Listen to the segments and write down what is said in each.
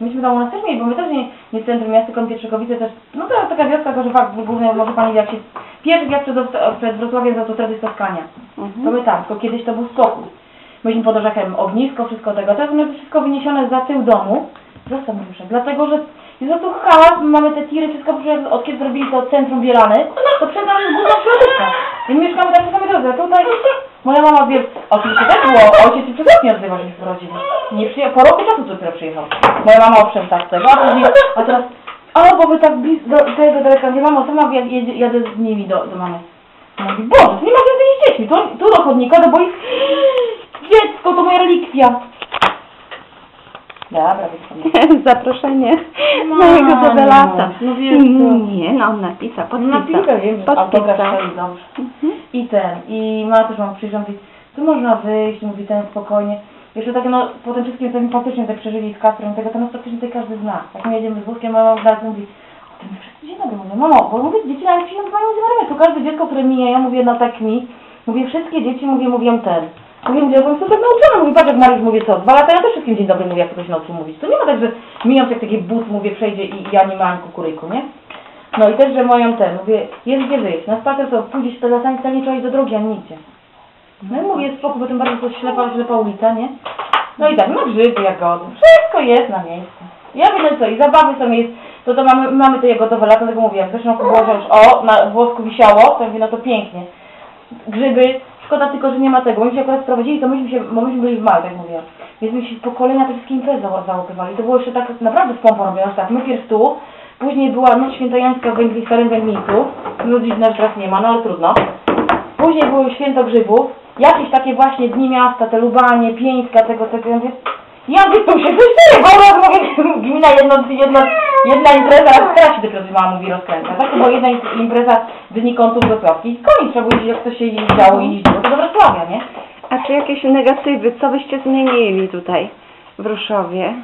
Myśmy tam u nas też mieli, bo my też nie, nie w centrum miasta, tylko Pietrzykowice też, no to jest taka wioska, fakt, główny, może pani jak się, pierwszy jak przed, przed Wrocławiem to autostrady Spotkania. To Mhm. my tak, tylko kiedyś to był spokój. Myśmy pod orzechem ognisko, wszystko tego. Teraz mamy to wszystko wyniesione za tył domu. Zostaw muszę, dlatego że jest to tu hałas, mamy te tiry, wszystko, od kiedy zrobili to centrum Bielany, to przed nami jest główna środowiska. Mieszkamy tak na samej drodze. Tutaj moja mama wie, oczywiście też było, ojciec się przez nie odzywa, że się urodzili. Nie przyjechał, po roku czasu dopiero przyjechał. Moja mama owszem tak tego, a później, a teraz, a bo wy tak blisko, do tego daleka, nie mamo, sama ja jedzie, jadę z nimi do, do mamy. Mówi, Boże, nie ma więcej dziećmi, to, tu do chodnika, do boisk. Dziecko, to moja relikwia. Dobra. Zaproszenie No, na jego dewelata. no wiesz Mm, co. Nie, no on napisał, podpisał. Na piłkę wiem, że autograf. Mhm. I ten, i mama też mam przyjrzał, mówi, tu można wyjść, mówi ten spokojnie. Jeszcze tak, no, po tym wszystkim, co mi faktycznie tak przeżyli z Kasprem i tego, to nas praktycznie tutaj każdy zna. Jak my jedziemy z wózkiem, mama od razu mówi, o tym wszyscy dzień dobry, mówię, mamo, bo mówię, dzieci nawet się nazywają z tu każde dziecko, które mija, ja mówię, no tak mi, mówię, wszystkie dzieci, mówię, mówią ten. Mówię, mówię, bo jestem tak nauczona, mówię, patrz jak Mariusz mówię, co, dwa lata ja też wszystkim dzień dobry mówię, jak ktoś nauczył mówić. To nie ma tak, że mijam jak taki but, mówię, przejdzie i ja nie mam kukuryku, nie? No i też, że moją ten, mówię, jest gdzie wyjść, na spacer to pójdziesz to wcale nie trzeba iść do drogi, ani nigdzie. No i mówię, jest spokój, bo tym bardziej to ślepa, ślepa ulica, nie? No i tak, no grzyby, jagody, wszystko jest na miejscu. Ja wiem co, i zabawy są jest, to to mamy, mamy te jagodowe lata, tego mówię, jak było, że już o, na włosku wisiało, to mówię, no to pięknie. Grzyby, szkoda tylko, że nie ma tego, myśmy się akurat sprowadzili, to myśmy się, bo myśmy byli w tak mówię. Więc my się z pokolenia te wszystkie imprezy za- załapywali. To było jeszcze tak naprawdę z pompą robione, tak, my pierw tu, później była noc świętojańska w Węgli, Starym Węglińcu, no dziś nas teraz nie ma, no ale trudno. Później było święto grzybów, jakieś takie właśnie dni miasta, te Lubanie, Pieńska, tego, tego, ja mówię, ja tu się dzieje, bo raz mówię, gmina jedno, jedno, jedna impreza, a teraz się dopiero mama mówi rozkręca, tak? To była jedna im- impreza Dni Kątów Wrocławskich, koniec, trzeba było jak coś się działo i jeździło, to do Wrocławia, nie? A czy jakieś negatywy, co byście zmienili tutaj w Ruszowie?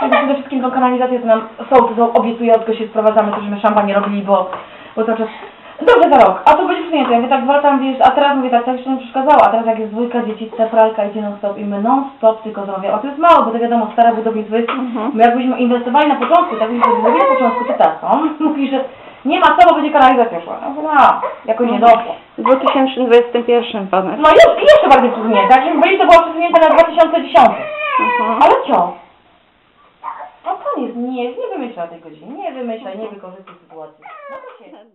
To przede wszystkim tą kanalizację to nam sołtys obiecuje, tylko się sprowadzamy, to żeśmy szampan nie robili, bo, bo to czas... Dobrze za rok, a to będzie przesunięte. Ja mówię tak lata, mówię, a teraz mówię tak, to jeszcze nie przeszkadzało, a teraz jak jest dwójka dzieci, pralka idzie non stop i my non stop tylko zrobię. A to jest mało, bo to wiadomo, stare budownictwo jest, Mhm. my jakbyśmy inwestowali na początku, tak byśmy zrobili na początku, to tak, on mówi, że nie ma co, bo będzie kanalizacja szła. Ja mówię, no, jakoś nie doszło. W 2021 pomysł. No już, i jeszcze bardziej przesunięte, jak byli, to było przesunięte na 2010. Mhm. Ale co? No koniec, nie, nie wymyślaj tej godziny, nie wymyślaj, nie wykorzystuj sytuacji. No to się...